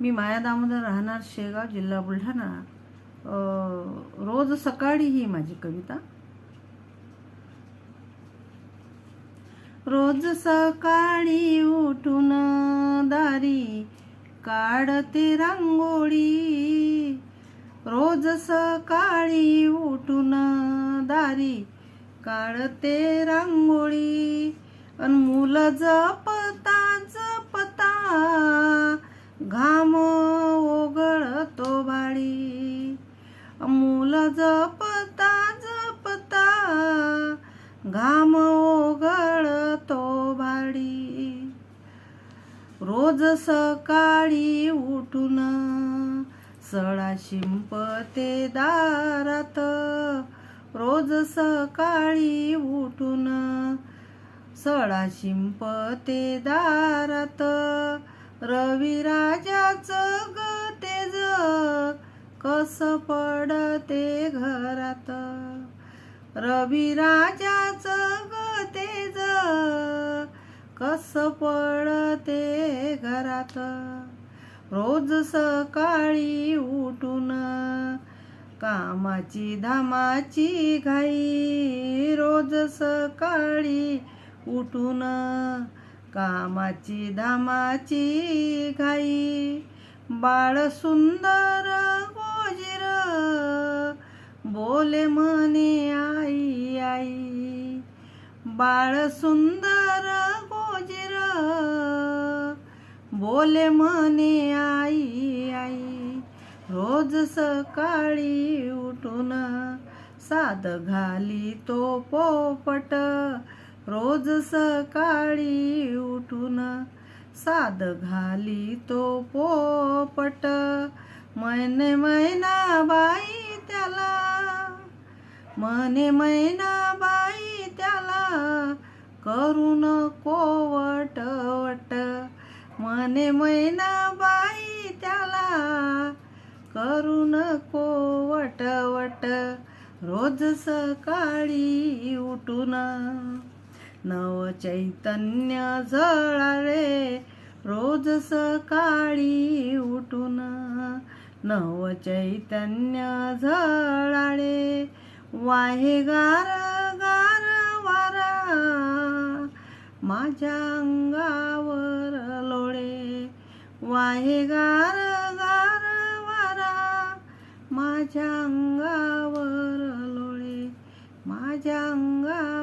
मी माया दामोदर राहणार शेगाव जिल्हा बुलढाणा. रोज सकाळी ही माझी कविता. रोज सकाळी उठून दारी काढते रांगोळी. रोज सकाळी उठून दारी काढते रांगोळी. अन मुलं जपता जपता जपता घाम ओघळतो भाडी. रोज सकाळी उठून सळा शिंपते दारात. रोज सकाळी उठून सळा शिंपते दारात. रविराजाचं ग तेज कस पडते रविराजाच ग तेज कस पडते घरात? रोज सकाळी उठून कामाची धामाची घाई. रोज सकाळी उठून कामाची धामाची घाई. बाळ सुंदर गोजीर बोले म्हणे बाळ सुंदर गोजिर. बोले म्हणे आई आई रोज सकाळी उठून साध घाली तो पोपट. रोज सकाळी उठून साध घाली तो पोपट. मैने मैना बाई त्याला. मने मैना बाई करून कोवट वट. मने मैना बाई त्याला करून कोवट वट. रोज सकाळी उठून नव चैतन्य झळाळे रोज सकाळी उठून नव चैतन्य झळाळे वाहे गार गार वारा माझ्या अंगावर लोळे. वाहे गार गार वारा. माझ्या अंगावर लोळे. माझ्या अंगावर